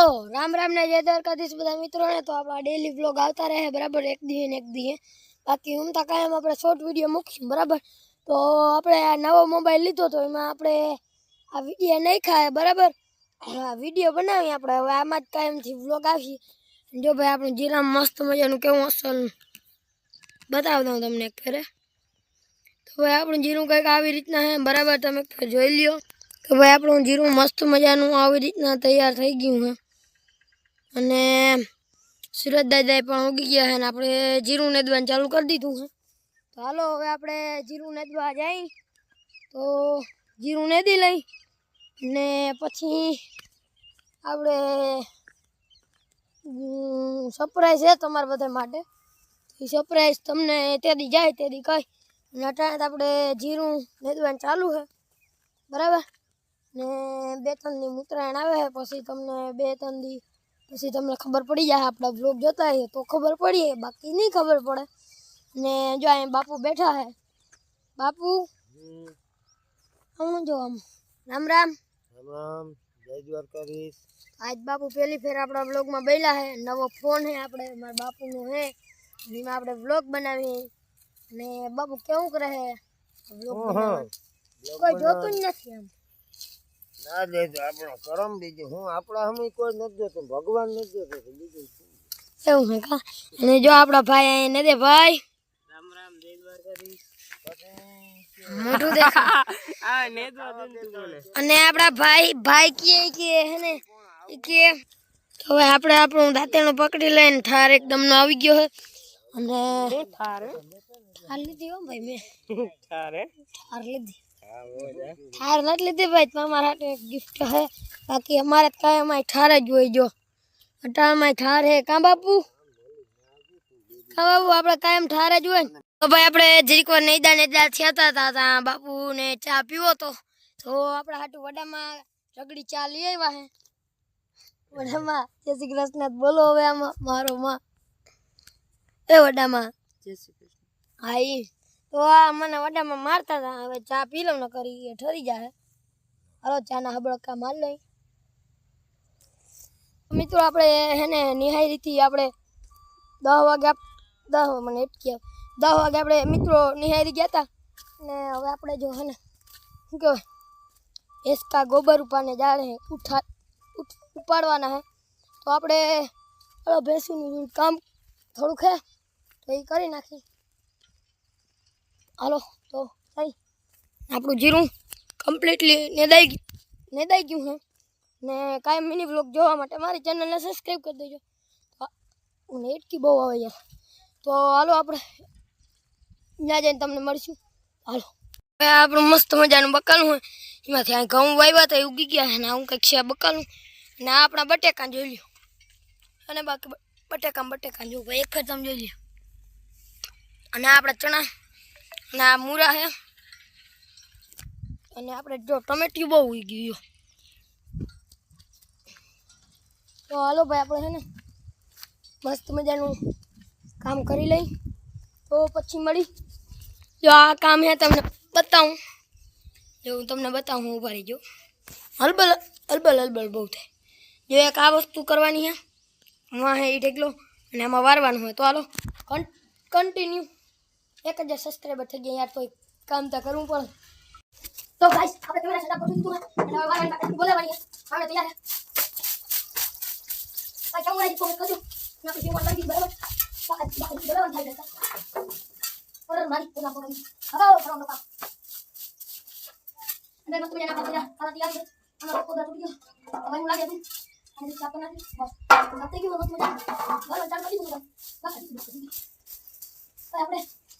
hello Ram Ram ने जय देवर का दिश बता मित्रों ने तो आप डेली ब्लॉग आता रहे बराबर एक दिए एक दिए बाकी हम तो एम अपने शॉर्ट विडियो मूकी बराबर तो अपने नवो मोबाइल लीधो तो यहाँ आप विडियो नहीं खाए बराबर विडियो बनाई अपने आम कायम थी ब्लॉग आई जो भाई अपने जीरा मस्त मजा केव असल बता दमने एक फेरे तो भाई आप जीरु कहीं आई रीतना है बराबर तब एक जो लियो तो भाई आप जीरु मस्त मजा रीतना तैयार थी गयू है અને સુરત દાદાએ પણ ઉગી ગયા છે અને આપણે જીરું નેદવાનું ચાલુ કરી દીધું છે તો હાલો હવે આપણે જીરું નેદવા જઈ તો જીરું નેદી લઈ ને પછી આપણે સરપ્રાઈઝ છે તમારા બધા માટે એ સરપ્રાઈઝ તમને તેથી જાય તેથી કહી અને અટાણે આપણે જીરું નેદવાનું ચાલુ છે બરાબર ને બે ત્રણ દી ઉત્તરાયણ આવે છે પછી તમને બે ત્રણ દી જેથી તમને ખબર પડી જાય આપણો બ્લોગ જોતા હે તો ખબર પડી એ બાકી ની ખબર પડે ને જો આ બાપુ બેઠા હે બાપુ હમ જો આમ રામ રામ હેલો જય દ્વારકાધીશ આજ બાપુ પહેલી ફેર આપડા બ્લોગ માં બેલ્યા હે નવો ફોન હે આપડે મારા બાપુ નો હે લી માં આપડે બ્લોગ બનાવી ને બાપુ કે હું કરે હે બ્લોગ કો જોતું જ નથી આમ ના દેજો આપણો કરમ બીજું હું આપણા સમય કોઈ નથી જોતું ભગવાન નથી જોતો બીજું એવું છે કા અને જો આપણા ભાઈ અહીં નથી ભાઈ રામ રામ જય દ્વારકાધીશ અને આપણા ભાઈ ભાઈ કે કે હે ને કે હવે આપણે આપણું દાંતેણું પકડી લઈને ઠાર એકદમ નો આવી ગયો હે અને ઠાર ઠાર લીધી હો ભાઈ મેં ઠાર ઠાર લીધી ठार नहीं लेते भाई तो हमारा गिफ्ट है बाकी हमारा तो है माई ठार है जो है जो अटा माई ठार है कहाँ बापू कहाँ बापू आप कायम ठार है जो है तो भाई अपने जीक नहीं दाने दिया था, था, था बापू ने चा पीव तो तो अपना हाटू वडा माँ रगड़ी चाली है वहाँ वडा माँ जय श्री कृष्ण તો આ મને વડામાં મારતા હતા હવે ચા પી લઉં ને કરી એ ઠરી જાય ચા ના હબળકા માર લઈ મિત્રો આપણે હેને નિહાઈ રીતી આપણે દસ વાગે દસ મને એટકી દસ વાગે આપણે મિત્રો નિહારી ગયા હતા ને હવે આપણે જો હે ને શું કહેવાય એસકા ગોબર ઉપાને જાણે ઉઠા ઉપાડવાના હે તો આપણે ભેંસુનું કામ થોડુંક હે તો એ કરી નાખીએ હાલો તો થઈ આપણું જીરું કમ્પ્લીટલી નેદાઈ નેદાઈ ગયું છે ને કાંઈ મિની બ્લોગ જોવા માટે મારી ચેનલને સબસ્ક્રાઈબ કરી દેજો મને એટકી બહુ આવે યાર તો હાલો આપણે ત્યાં જઈને તમને મળીશું હાલો આપણું મસ્ત મજાનું બકાલું હોય એમાંથી આ ઘઉં વાવ્યા હતા એ ઉગી ગયા ને હું કંઈક છે બકાલું ને આપણા બટેકા જોઈ લ્યો અને બાકી બટેકા બટેકા જો ભાઈ એક જ તમે જોઈ લ્યો અને આપણા ચણા ના મુરા હે અને આપણે જો ટમેટી બહુ ઉગી ગયો ઓ ઓ હાલો ભાઈ આપણે હે ને બસ તમજા નું કામ કરી લઈ તો પછી મળી જો આ કામ હે તમને બતાઉ જો તમને બતાઉ હું ઉભરી જો અલબલ અલબલ અલબલ બહુતે જો એક આ વસ્તુ કરવાની હે માં હે ઈઠે ગલો અને આમાં વારવાનું હોય તો હાલો કન્ટ કન્ટિન્યુ એક હજાર સબસ્ક્રાઈબર થઈ ગયા યાર તો કામ તો કરવું પડે તો ગાઈસ આપણે કેમેરા સેટઅપ કરી દીધું અને હવે વાળા પાટણ બોલાવાની હવે તૈયાર છે આ કેમેરા જી કોમેન્ટ કરજો આપણે જેવું લાગી બરાબર બરાબર થઈ જશે ઓર મારી કોના પર હવે ઓર નો પા અંદર મસ્ત મજાના પાછા હાલા તૈયાર છે અને રોકો દા તૂટી ગયો હવે હું લાગે તું અને ચાપ નાખી બસ નાખી ગયો મસ્ત મજા બરાબર ચાલ કરી દીધું બસ આપણે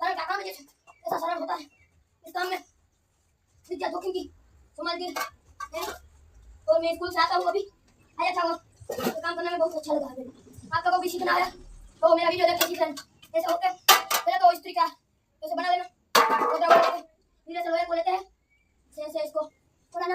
कारण काका मुझे ऐसा शर्म होता है इस काम में विद्या जोखिम की संभाल दी और तो मैं स्कूल से आता हूँ अभी आया था तो काम करने में बहुत अच्छा लगा आपका को भी सीखना आया तो मेरा वीडियो देखकर सीख लेना ऐसा होकर पहले तो इस तरीका ऐसे बना लेना तो वीडियो से लोहे को लेते हैं ऐसे इसको बनाना